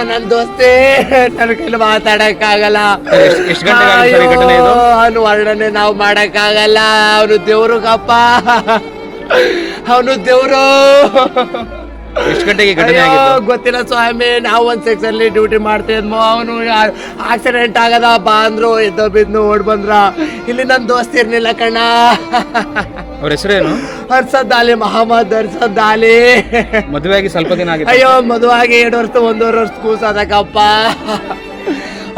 ನನ್ ದೋಸ್ತಿ ನನ್ನ ಕೈಲಿ ಮಾತಾಡಕ್ಕಾಗಲ್ಲ. ಎಷ್ಟ್- ಗಂಟೆಗೆ ಘಟನೆ ಇದು? ಅವನು ವರ್ಣನೆ ನಾವು ಮಾಡಕ್ಕಾಗಲ್ಲ. ಅವನು ದೇವ್ರು ಕಪ್ಪ. ಅವನು ದೇವ್ರು. ಎಷ್ಟು ಗಂಟೆಗೆ ಘಟನೆ ಅಯ್ಯೋ, ಗೊತ್ತಿಲ್ಲ ಸ್ವಾಮಿ ನಾವು ಒಂದ್ ಸೆಕ್ಷನ್ ಅಲ್ಲಿ ಡ್ಯೂಟಿ ಮಾಡ್ತಿದ್ಮೋ ಅವನು ಆಕ್ಸಿಡೆಂಟ್ ಆಗದ ಬಾ ಅಂದ್ರು ಎದ್ದೋ ಬಿದ್ನು ಓಡ್ ಬಂದ್ರ. ಇಲ್ಲಿ ನನ್ ದೋಸ್ತಿ ಇರ್ಲಿಲ್ಲ ಕಣ್ಣ. ಅವ್ರ ಹೆಸರೇನು? ಹರ್ಷದ್ ಅಲಿ ಮಹಮ್ಮದ್ ಹರ್ಷದ್ ಆಗಿ ಸ್ವಲ್ಪ ದಿನ ಆಗಿದೆ ಅಯ್ಯೋ ಮದುವಾಗಿ ಎರಡು ವರ್ಷ ಒಂದೂವರೆ ವರ್ಷ ಕೂಸಾದಕ್ಕಪ್ಪ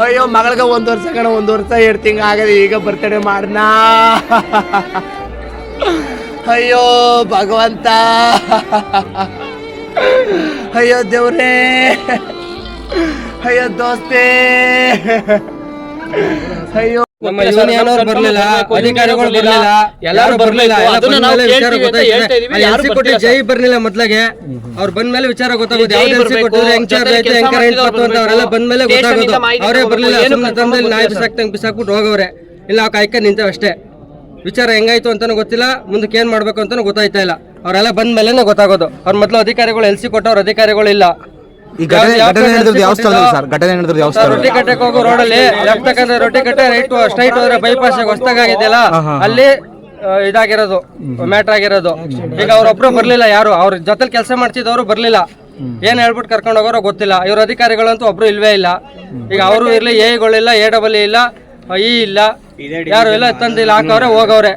ಅಯ್ಯೋ ಮಗಳಿಗೆ ಒಂದು ವರ್ಷ ಕಣ ಒಂದ್ ವರ್ಷ ಎರಡು ತಿಂಗಳು ಆಗದೆ ಈಗ ಬರ್ತಡೆ ಮಾಡ್ನ ಅಯ್ಯೋ ಭಗವಂತ. ಅಯ್ಯೋ ದೇವ್ರೇ. ಅಯ್ಯೋ ದೋಸ್ತೆ. ಅಯ್ಯೋ ನಮ್ಮ ಯೂನಿಯನ್ ಅವ್ರು ಬರ್ಲಿಲ್ಲ ಅಧಿಕಾರಿಗಳು ಬರ್ಲಿಲ್ಲ. ಎಲ್ಲಾರು ಬರ್ಲಿಲ್ಲ ಎಲ್ಸಿ ಬರ್ತಿಲ್ಲ ಜೈ ಬರ್ಲಿಲ್ಲ ಮೊದ್ಲಾಗೆ. ಅವ್ರು ಬಂದ ಮೇಲೆ ವಿಚಾರ ಗೊತ್ತಾಗೋದು. ಯಾವ್ದು ಎಲ್ಸಿ ಕೊಟ್ಟಿದ್ರೆ ಹೆಂಗ್ ಚಾರ್ಜ್ ಕೆಲ್ಸ ಹೆಂಗ್ ಕರೆಂಟ್ ಬಂತು ಅಂತ ಅವರೆಲ್ಲ ಬಂದ್ಮೇಲೆ ಗೊತ್ತಾಗೋದು. ಅವರೇ ಬರ್ಲಿಲ್ಲ. ಸುಮ್ಮನೆ ತಂದಲ್ಲಿ ನಾಯಿ. ಬಿಸಾಕ್ತಂಗ್ ಬಿಸಾಕ್ಬಿಟ್ಟು ಹೋಗವ್ರೆ. ಇಲ್ಲ ಆ ಕಾಯ್ಕ ನಿಂತೇವೆ ಅಷ್ಟೇ. ವಿಚಾರ ಹೆಂಗಾಯ್ತು ಅಂತಾನು ಗೊತ್ತಿಲ್ಲ. ಮುಂದಕ್ಕೆ ಏನ್ ಮಾಡ್ಬೇಕು ಅಂತಾನು ಗೊತ್ತಾಯ್ತಾ ಇಲ್ಲ. ಅವರೆಲ್ಲ ಬಂದ ಮೇಲೆನೆ ಗೊತ್ತಾಗೋದು. ಅವ್ರ ಮೊದ್ಲು ಅಧಿಕಾರಿಗಳು ಎಲ್ಸಿ ಕೊಟ್ಟವ್ರ ಅಧಿಕಾರಿಗಳು ಇಲ್ಲ. ಈ ಘಟನೆ ಘಟನೆ ಯಾವ ಸ್ಥಳದಲ್ಲಿ ಸರ್? ಘಟನೆ ಯಾವ ರೊಟ್ಟಿ ಕಟ್ಟಕ್ಕೆ ಹೋಗೋ ರೋಡಲ್ಲಿ left Rotti Katte right straight ಹೋದ್ರೆ ಬೈಪಾಸ್ ಹೊಸ್ತಾಗಿದೆಯಲ್ಲ ಅಲ್ಲಿ ಆ, ಇದಾಗಿರೋದು ಮ್ಯಾಟರ್ ಆಗಿರೋದು. ಈಗ ಅವ್ರೊಬ್ರು ಬರ್ಲಿಲ್ಲ ಯಾರು? ಅವ್ರ ಜೊತೆಲಿ ಕೆಲಸ ಮಾಡ್ತಿದ್ದವರು ಬರ್ಲಿಲ್ಲ. ಏನ್ ಹೇಳ್ಬಿಟ್ಟು ಕರ್ಕೊಂಡು ಹೋಗೋರೋ ಗೊತ್ತಿಲ್ಲ. ಇವ್ರ ಅಧಿಕಾರಿಗಳಂತೂ ಒಬ್ರು ಇಲ್ವೇ ಇಲ್ಲ. ಈಗ ಅವರು ಇರ್ಲಿ ಎಗಳಿಲ್ಲ ಎ ಡಬಲ್ ಇಲ್ಲ ಇ ಇಲ್ಲ. ಯಾರು ಇಲ್ಲ ತಂದಿಲ್ಲ ಹಾಕವ್ರೆ ಹೋಗವ್ರೆ.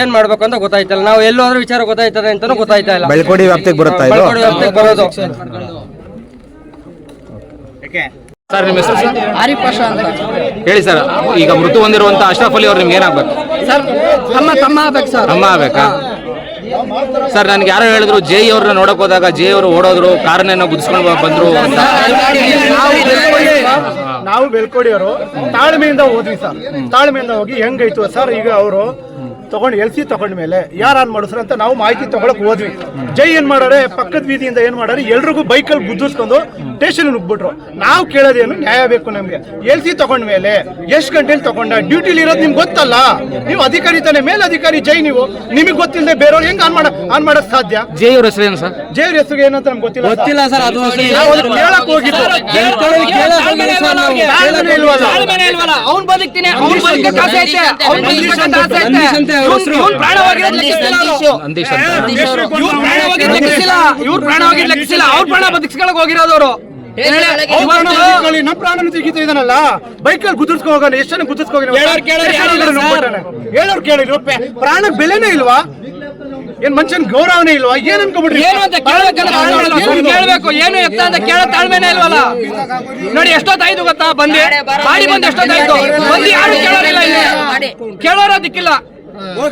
ಏನ್ ಮಾಡ್ಬೇಕು ಅಂತ ಗೊತ್ತಾಯ್ತಲ್ಲ. ನಾವು ಎಲ್ಲೋದ್ರೂ ವಿಚಾರ ಗೊತ್ತಾಯ್ತದೆ ಅಂತಾನು ಗೊತ್ತಾಯ್ತಾ ಇಲ್ಲ. ಬೆಳ್ಕೋಡಿ ವ್ಯಾಪ್ತಿಗೆ ಬರುತ್ತಾ ಇದು? ಬಳ್ಕೊಡಿ ವ್ಯಾಪ್ತಿಗೆ ಬರೋದು. ಸರ್ ನಿಮ್ಮ ಹೆಸರು? ಸರ್ ಆರಿಫ್ ಪಾಷ ಅಂತ. ಹೇಳಿ ಸರ್ ಈಗ ಮೃತು ಹೊಂದಿರುವಂತ ಅಶ್ರಫ್ ಅಲಿ ಅವ್ರು ನಿಮ್ಗೆ ಏನಾಗ್ಬೇಕು? ಸರ್ ತಮ್ಮ ತಮ್ಮ ಆಗ್ಬೇಕು ಸರ್. ಅಮ್ಮ ಆಗ್ಬೇಕಾ? ಸರ್ ನನ್ಗೆ ಯಾರೋ ಹೇಳಿದ್ರು ಜೈ ಅವ್ರನ್ನ ನೋಡಕ್ ಹೋದಾಗ ಜೈ ಅವರು ಓಡೋದ್ರು ಕಾರನ್ನೇನೋ ಗುದಿಸ್ಕೊಂಡು ಬಂದ್ರು ಅಂತ. ನಾವು ಬೆಳ್ಕೊಡಿಯವರು ತಾಳ್ಮೆಯಿಂದ ಹೋದ್ವಿ ಸರ್. ತಾಳ್ಮೆಯಿಂದ ಹೋಗಿ ಹೆಂಗೈತು ಸರ್ ಈಗ ಅವರು ತಗೊಂಡು ಎಲ್ ಸಿ ತಗೊಂಡ್ಮೇಲೆ ಯಾರು ಆನ್ ಮಾಡಿಸ್ರ ಅಂತ ನಾವು ಮಾಹಿತಿ ತಗೊಳಕ್ ಹೋದ್ವಿ. ಜೈ ಏನ್ ಮಾಡಾರೆ ಪಕ್ಕದ ಬೀದಿಯಿಂದ ಏನ್ ಮಾಡಾರೆ ಎಲ್ರಿಗೂ ಬೈಕಲ್ಲಿ ಗುದ್ದಿಸ್ಕೊಂಡು ಸ್ಟೇಷನ್ ನುಗ್ಬಿಟ್ರು. ನಾವು ಕೇಳೋದೇನು ನ್ಯಾಯ ಬೇಕು ನಮ್ಗೆ. ಎಲ್ ಸಿ ತಗೊಂಡ್ಮೇಲೆ ಎಷ್ಟು ಗಂಟೆಲಿ ತಗೊಂಡ? ಡ್ಯೂಟಿಲಿ ಇರೋದು ನಿಮ್ಗೆ ಗೊತ್ತಲ್ಲ? ನೀವು ಅಧಿಕಾರಿ ತಾನೆ ಮೇಲಧಿಕಾರಿ ಜೈ ನೀವು. ನಿಮಗೆ ಗೊತ್ತಿಲ್ಲದೆ ಬೇರೆಯವ್ರು ಹೆಂಗ್ ಆನ್ ಮಾಡ ಆನ್ ಮಾಡಕ್ ಸಾಧ್ಯ? ಜೈ ಅವ್ರ ಹೆಸರು ಏನು ಸರ್? ಜೈ ಅವ್ರ ಹೆಸರು ಏನಂತ ನಮ್ಗೆ ಗೊತ್ತಿಲ್ಲ ಗೊತ್ತಿಲ್ಲ ಸರ್ ಅದು ನಾವು ಕೇಳಕ್ ಹೋಗಿದ್ದು. ಅವ್ನು ಬದುಕ್ತೀನಿ. ಅವ್ನು ಬದುಕಕ್ಕೆ ಆಸೆ ಐತೆ. ಅವ್ನ್ ಬದುಕಕ್ಕೆ ಆಸೆ ಐತೆ. ಪ್ರಾಣ ಇವ್ರ್ ಪ್ರಾಣ ಹೋಗಿದ್ ಲೆಕ್ಕಿಸಿಲ್ಲ ಪ್ರಾಣ ಅವ್ರ. ಪ್ರಾಣ ಬದುಕಿಸ್ಕೊಳಕ್ ಹೋಗಿರೋದವ್ರು ಪ್ರಾಣ ಪ್ರಾಣನ ತೆಗಿತಾ ಇದಾನಲ್ಲ ಬೈಕಲ್ಲಿ ಗುದ್ದಿಸ್ಕೊ ಹೋಗೋಣ ಎಷ್ಟು ಜನ ಗುದ್ದಿಸ್ಕೊ ಹೇಳೋರ್ ಕೇಳಿದ್ರು ಪ್ರಾಣಕ್ ಬೆಲೆನೇ ಇಲ್ವಾ? ಏನ್ ಮನುಷ್ಯನ್ ಗೌರವನೇ ಇಲ್ವಾ? ಏನ್ ಅನ್ಕೊಂಡ್ಬಿಟ್ರಿ? ಏನು ಅಂತ ಕೇಳ್ಬೇಕು ಏನು ಎತ್ತ ಅಂತ ಕೇಳ ತಾಳ್ಮೆನೇ ಇಲ್ವಲ್ಲ? ನೋಡಿ ಎಷ್ಟೊತ್ತಾಯ್ತು ಗೊತ್ತಾ? ಬಂದಿ ಮಾಡಿ ಬಂದು ಎಷ್ಟೊತ್ತಾಯ್ತು? ಬಂದು ಯಾರು ಕೇಳೋರಿಲ್ಲ ಇಲ್ಲಿ. ಕೇಳೋರ ದಿಕ್ಕಿಲ್ಲ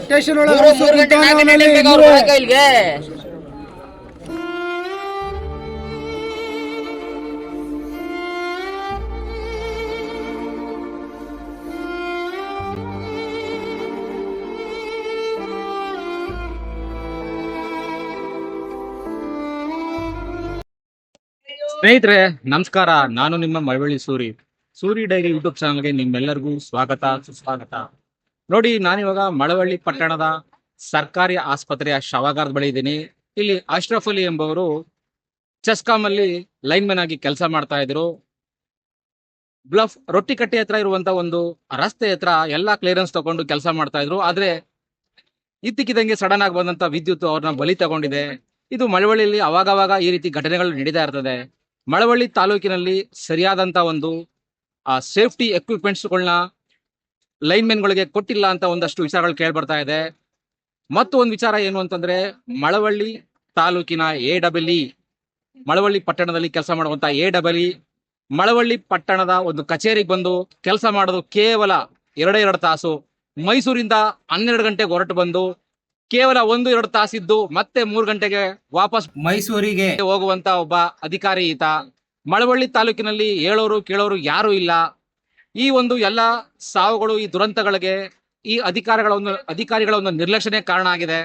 ಸ್ಟೇಷನ್ ಸ್ನೇಹಿತರೆ ನಮಸ್ಕಾರ. ನಾನು ನಿಮ್ಮ ಮಳವಳ್ಳಿ ಸೂರಿ. ಸೂರಿ ಡೈರಿ ಯೂಟ್ಯೂಬ್ ಚಾನಲ್ಗೆ ನಿಮ್ಮೆಲ್ಲರಿಗೂ ಸ್ವಾಗತ ಸುಸ್ವಾಗತ. ನೋಡಿ, ನಾನಿವಾಗ ಮಳವಳ್ಳಿ ಪಟ್ಟಣದ ಸರ್ಕಾರಿ ಆಸ್ಪತ್ರೆಯ ಶವಾಗಾರದ ಬಳಿ ಇದ್ದೀನಿ. ಇಲ್ಲಿ ಅಶ್ರಫ್ ಅಲಿ ಎಂಬವರು ಚೆಸ್ಕಾಮ್ ಅಲ್ಲಿ ಲೈನ್ಮನ್ ಆಗಿ ಕೆಲಸ ಮಾಡ್ತಾ ಇದ್ರು. ಬ್ಲಫ್, ರೊಟ್ಟಿ ಕಟ್ಟೆ ಹತ್ರ ಇರುವಂತ ಒಂದು ರಸ್ತೆ ಹತ್ರ ಎಲ್ಲಾ ಕ್ಲಿಯರೆನ್ಸ್ ತಗೊಂಡು ಕೆಲಸ ಮಾಡ್ತಾ ಇದ್ರು. ಆದ್ರೆ ಇದ್ದಕ್ಕಿದ್ದಂಗೆ ಸಡನ್ ಆಗಿ ಬಂದಂತ ವಿದ್ಯುತ್ ಅವ್ರನ್ನ ಬಲಿ ತಗೊಂಡಿದೆ. ಇದು ಮಳವಳ್ಳಿಯಲ್ಲಿ ಅವಾಗವಾಗ ಈ ರೀತಿ ಘಟನೆಗಳು ನಡೀತಾ ಇರ್ತದೆ. ಮಳವಳ್ಳಿ ತಾಲೂಕಿನಲ್ಲಿ ಸರಿಯಾದಂತ ಒಂದು, ಆ, ಸೇಫ್ಟಿ ಎಕ್ವಿಪ್ಮೆಂಟ್ಸ್ಗಳನ್ನ ಲೈನ್ಮೆನ್ಗಳಿಗೆ ಕೊಟ್ಟಿಲ್ಲ ಅಂತ ಒಂದಷ್ಟು ವಿಚಾರಗಳು ಕೇಳ್ಬರ್ತಾ ಇದೆ. ಮತ್ತು ಒಂದು ವಿಚಾರ ಏನು ಅಂತಂದ್ರೆ ಮಳವಳ್ಳಿ ತಾಲೂಕಿನ ಎ ಡಬಲ್ ಇ ಮಳವಳ್ಳಿ ಪಟ್ಟಣದಲ್ಲಿ ಕೆಲಸ ಮಾಡುವಂತ ಎ ಡಬಲ್ ಇ ಮಳವಳ್ಳಿ ಪಟ್ಟಣದ ಒಂದು ಕಚೇರಿಗೆ ಬಂದು ಕೆಲಸ ಮಾಡೋದು ಕೇವಲ ಎರಡೇ ಎರಡು ತಾಸು. ಮೈಸೂರಿಂದ ಹನ್ನೆರಡು ಗಂಟೆಗೆ ಹೊರಟು ಬಂದು ಕೇವಲ ಒಂದು ಎರಡು ತಾಸಿದ್ದು ಮತ್ತೆ ಮೂರು ಗಂಟೆಗೆ ವಾಪಸ್ ಮೈಸೂರಿಗೆ ಹೋಗುವಂತ ಒಬ್ಬ ಅಧಿಕಾರಿ ಈತ. ಮಳವಳ್ಳಿ ತಾಲೂಕಿನಲ್ಲಿ ಹೇಳೋರು ಕೇಳೋರು ಯಾರು ಇಲ್ಲ. ಈ ಒಂದು ಎಲ್ಲ ಸಾವುಗಳು ಈ ದುರಂತಗಳಿಗೆ ಈ ಅಧಿಕಾರಿಗಳ ಒಂದು ಅಧಿಕಾರಿಗಳ ಒಂದು ನಿರ್ಲಕ್ಷಣೆ ಕಾರಣ ಆಗಿದೆ.